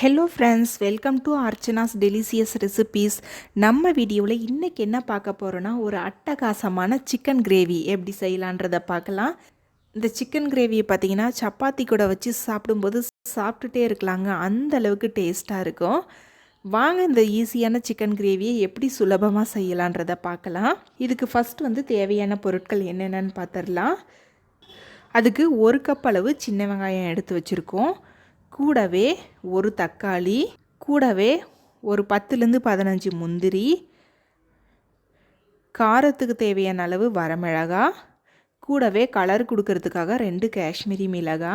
Hello friends welcome to Archana's delicious recipes நம்ம வீடியோவில் இன்றைக்கி என்ன பார்க்க போகிறோன்னா ஒரு அட்டகாசமான சிக்கன் கிரேவி எப்படி செய்யலான்றதை பார்க்கலாம். இந்த சிக்கன் கிரேவியை பார்த்தீங்கன்னா சப்பாத்தி கூட வச்சு சாப்பிடும்போது சாப்பிட்டுட்டே இருக்கலாங்க. அந்த அளவுக்கு டேஸ்ட்டாக இருக்கும். வாங்க இந்த ஈஸியான சிக்கன் கிரேவியை எப்படி சுலபமாக செய்யலான்றதை பார்க்கலாம். இதுக்கு ஃபஸ்ட் வந்து தேவையான பொருட்கள் என்னென்னு பார்த்துடலாம். அதுக்கு ஒரு கப் அளவு சின்ன வெங்காயம் எடுத்து வச்சுருக்கோம். கூடவே ஒரு தக்காளி கூடவே ஒரு பத்துலேருந்து பதினஞ்சு முந்திரி காரத்துக்கு தேவையான அளவு வரமிளகா கூடவே கலர் கொடுக்கறதுக்காக ரெண்டு காஷ்மீரி மிளகா.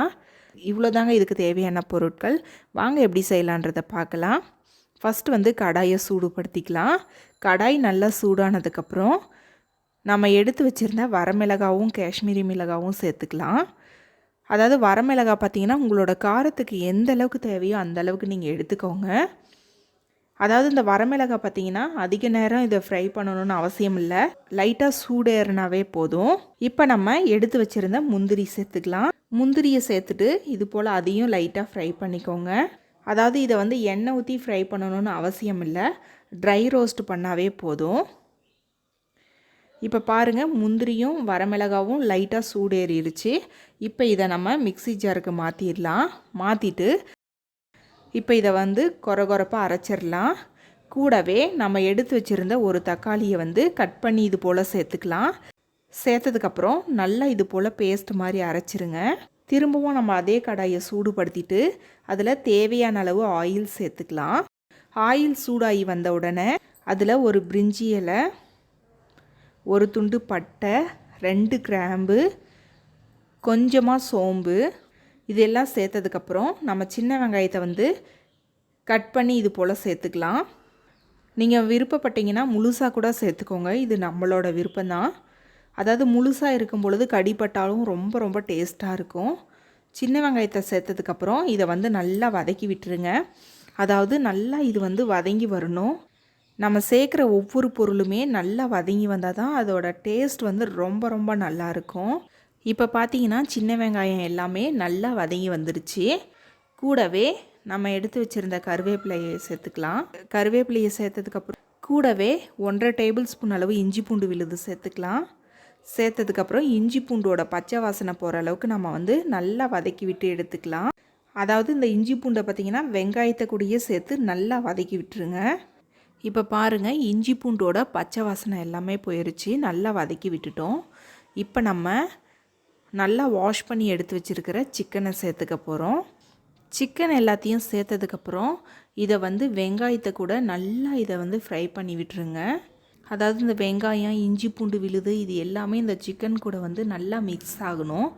இவ்வளோதாங்க இதுக்கு தேவையான பொருட்கள். வாங்க எப்படி செய்யலான்றதை பார்க்கலாம். ஃபஸ்ட்டு வந்து கடாயை சூடுபடுத்திக்கலாம். கடாய் நல்லா சூடானதுக்கப்புறம் நம்ம எடுத்து வச்சுருந்த வரமிளகாவும் காஷ்மீரி மிளகாவும் சேர்த்துக்கலாம். அதாவது வரமிளகாய் பார்த்தீங்கன்னா உங்களோட காரத்துக்கு எந்த அளவுக்கு தேவையோ அந்த அளவுக்கு நீங்கள் எடுத்துக்கோங்க. அதாவது இந்த வரமிளகாய் பார்த்தீங்கன்னா அதிக நேரம் இதை ஃப்ரை பண்ணணும்னு அவசியம் இல்லை. லைட்டாக சூடேறினாவே போதும். இப்போ நம்ம எடுத்து வச்சுருந்த முந்திரி சேர்த்துக்கலாம். முந்திரியை சேர்த்துட்டு இது போல் அதையும் லைட்டாக ஃப்ரை பண்ணிக்கோங்க. அதாவது இதை வந்து எண்ணெய் ஊற்றி ஃப்ரை பண்ணணும்னு அவசியம் இல்லை. ட்ரை ரோஸ்ட் பண்ணாவே போதும். இப்போ பாருங்கள் முந்திரியும் வரமிளகாவும் லைட்டாக சூடேறிடுச்சு. இப்போ இதை நம்ம மிக்சி ஜாருக்கு மாற்றிடலாம் மாற்றிட்டு இப்போ இதை வந்து குறை அரைச்சிடலாம். கூடவே நம்ம எடுத்து வச்சுருந்த ஒரு தக்காளியை வந்து கட் பண்ணி இது போல் சேர்த்துக்கலாம். சேர்த்ததுக்கப்புறம் நல்லா இது போல் பேஸ்ட் மாதிரி அரைச்சிருங்க. திரும்பவும் நம்ம அதே கடாயை சூடுபடுத்திட்டு அதில் தேவையான அளவு ஆயில் சேர்த்துக்கலாம். ஆயில் சூடாகி வந்த உடனே அதில் ஒரு பிரிஞ்சி இலை ஒரு துண்டு பட்டை ரெண்டு கிராம்பு கொஞ்சமாக சோம்பு இதெல்லாம் சேர்த்ததுக்கப்புறம் நம்ம சின்ன வெங்காயத்தை வந்து கட் பண்ணி இது போல் சேர்த்துக்கலாம். நீங்கள் விருப்பப்பட்டீங்கன்னா முழுசாக கூட சேர்த்துக்கோங்க. இது நம்மளோட விருப்பம்தான். அதாவது முழுசாக இருக்கும் பொழுது கடிப்பட்டாலும் ரொம்ப ரொம்ப டேஸ்ட்டாக இருக்கும். சின்ன வெங்காயத்தை சேர்த்ததுக்கப்புறம் இதை வந்து நல்லா வதக்கி விட்டுருங்க. அதாவது நல்லா இது வந்து வதங்கி வரணும். நம்ம சேர்க்குற ஒவ்வொரு பொருளுமே நல்லா வதங்கி வந்தால் தான் அதோட டேஸ்ட் வந்து ரொம்ப ரொம்ப நல்லாயிருக்கும் இப்போ பார்த்தீங்கன்னா சின்ன வெங்காயம் எல்லாமே நல்லா வதங்கி வந்துருச்சு. கூடவே நம்ம எடுத்து வச்சுருந்த கருவேப்பிலையை சேர்த்துக்கலாம். கருவேப்பிலையை சேர்த்ததுக்கப்புறம் கூடவே ஒன்றரை டேபிள் ஸ்பூன் அளவு இஞ்சி பூண்டு விழுது சேர்த்துக்கலாம். சேர்த்ததுக்கப்புறம் இஞ்சி பூண்டோட பச்சை வாசனை போகிற அளவுக்கு நம்ம வந்து நல்லா வதக்கி விட்டு எடுத்துக்கலாம். அதாவது இந்த இஞ்சி பூண்டை பார்த்திங்கன்னா வெங்காயத்தை கூடயே சேர்த்து நல்லா வதக்கி விட்டுருங்க. இப்போ பாருங்கள் இஞ்சி பூண்டோட பச்சை வாசனை எல்லாமே போயிடுச்சு நல்லா வதக்கி விட்டுட்டோம். இப்போ நம்ம நல்லா வாஷ் பண்ணி எடுத்து வச்சுருக்கிற சிக்கனை சேர்த்துக்க போகிறோம் சிக்கன் எல்லாத்தையும் சேர்த்ததுக்கப்புறம் இதை வந்து வெங்காயத்தை கூட நல்லா இதை வந்து ஃப்ரை பண்ணி விட்டுருங்க. அதாவது இந்த வெங்காயம் இஞ்சி பூண்டு விழுது இது எல்லாமே இந்த சிக்கன் கூட வந்து நல்லா மிக்ஸ் ஆகணும்.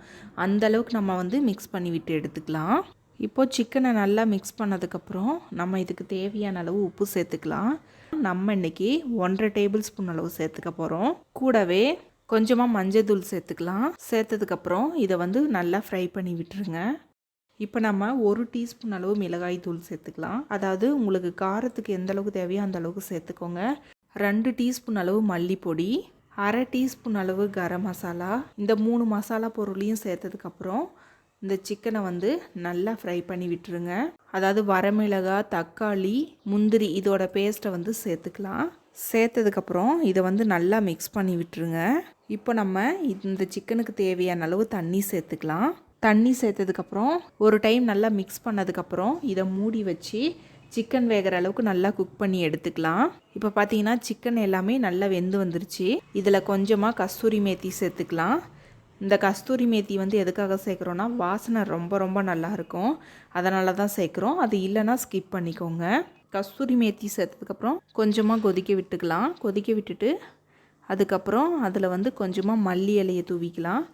அந்தளவுக்கு நம்ம வந்து மிக்ஸ் பண்ணி விட்டு எடுத்துக்கலாம். இப்போது சிக்கனை நல்லா மிக்ஸ் பண்ணதுக்கப்புறம் நம்ம இதுக்கு தேவையான அளவு உப்பு சேர்த்துக்கலாம். நம்ம இன்றைக்கி ஒன்றரை டேபிள் ஸ்பூன் அளவு சேர்த்துக்க போகிறோம் கூடவே கொஞ்சமாக மஞ்சள் தூள் சேர்த்துக்கலாம். சேர்த்ததுக்கப்புறம் இதை வந்து நல்லா ஃப்ரை பண்ணி விட்டுருங்க. இப்போ நம்ம ஒரு டீஸ்பூன் அளவு மிளகாய் தூள் சேர்த்துக்கலாம். அதாவது உங்களுக்கு காரத்துக்கு எந்த அளவுக்கு தேவையோ அந்த அளவுக்கு சேர்த்துக்கோங்க. ரெண்டு டீஸ்பூன் அளவு மல்லிப்பொடி அரை டீஸ்பூன் அளவு கரம் மசாலா. இந்த மூணு மசாலா பொருளையும் சேர்த்ததுக்கப்புறம் இந்த சிக்கனை வந்து நல்லா ஃப்ரை பண்ணி விட்டுருங்க. அதாவது வரமிளகாய் தக்காளி முந்திரி இதோட பேஸ்ட்டை வந்து சேர்த்துக்கலாம். சேர்த்ததுக்கப்புறம் இதை வந்து நல்லா மிக்ஸ் பண்ணி விட்டுருங்க. இப்போ நம்ம இந்த சிக்கனுக்கு தேவையான அளவு தண்ணி சேர்த்துக்கலாம். தண்ணி சேர்த்ததுக்கப்புறம் ஒரு டைம் நல்லா மிக்ஸ் பண்ணதுக்கப்புறம் இதை மூடி வச்சு சிக்கன் வேகிற அளவுக்கு நல்லா குக் பண்ணி எடுத்துக்கலாம். இப்போ பார்த்தீங்கன்னா சிக்கன் எல்லாமே நல்லா வெந்து வந்துருச்சு. இதில் கொஞ்சமாக கஸ்தூரி மேத்தி சேர்த்துக்கலாம். இந்த கஸ்தூரி மேத்தி வந்து எதுக்காக சேர்க்குறோன்னா வாசனை ரொம்ப ரொம்ப நல்லாயிருக்கும் அதனால தான் சேர்க்குறோம். அது இல்லைன்னா ஸ்கிப் பண்ணிக்கோங்க. கஸ்தூரி மேத்தி சேர்த்ததுக்கப்புறம் கொஞ்சமாக கொதிக்க விட்டுக்கலாம். கொதிக்க விட்டுட்டு அதுக்கப்புறம் அதில் வந்து கொஞ்சமாக மல்லி இலையை தூவிக்கலாம்.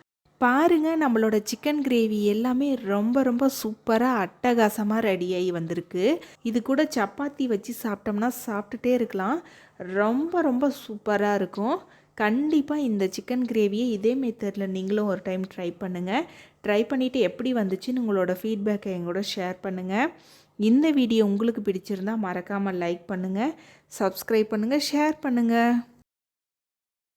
பாருங்கள் நம்மளோட சிக்கன் கிரேவி எல்லாமே ரொம்ப ரொம்ப சூப்பராக அட்டகாசமாக ரெடியாகி வந்திருக்கு. இது கூட சப்பாத்தி வச்சு சாப்பிட்டோம்னா சாப்பிட்டுட்டே இருக்கலாம். ரொம்ப ரொம்ப சூப்பராக இருக்கும். கண்டிப்பாக இந்த சிக்கன் கிரேவியை இதே மெத்தடில் நீங்களும் ஒரு டைம் ட்ரை பண்ணுங்கள் ட்ரை பண்ணிவிட்டு எப்படி வந்துச்சுன்னு உங்களோட ஃபீட்பேக்கை எங்களோட ஷேர் பண்ணுங்கள் இந்த வீடியோ உங்களுக்கு பிடிச்சிருந்தால் மறக்காமல் லைக் பண்ணுங்கள் சப்ஸ்கிரைப் பண்ணுங்கள் ஷேர் பண்ணுங்கள்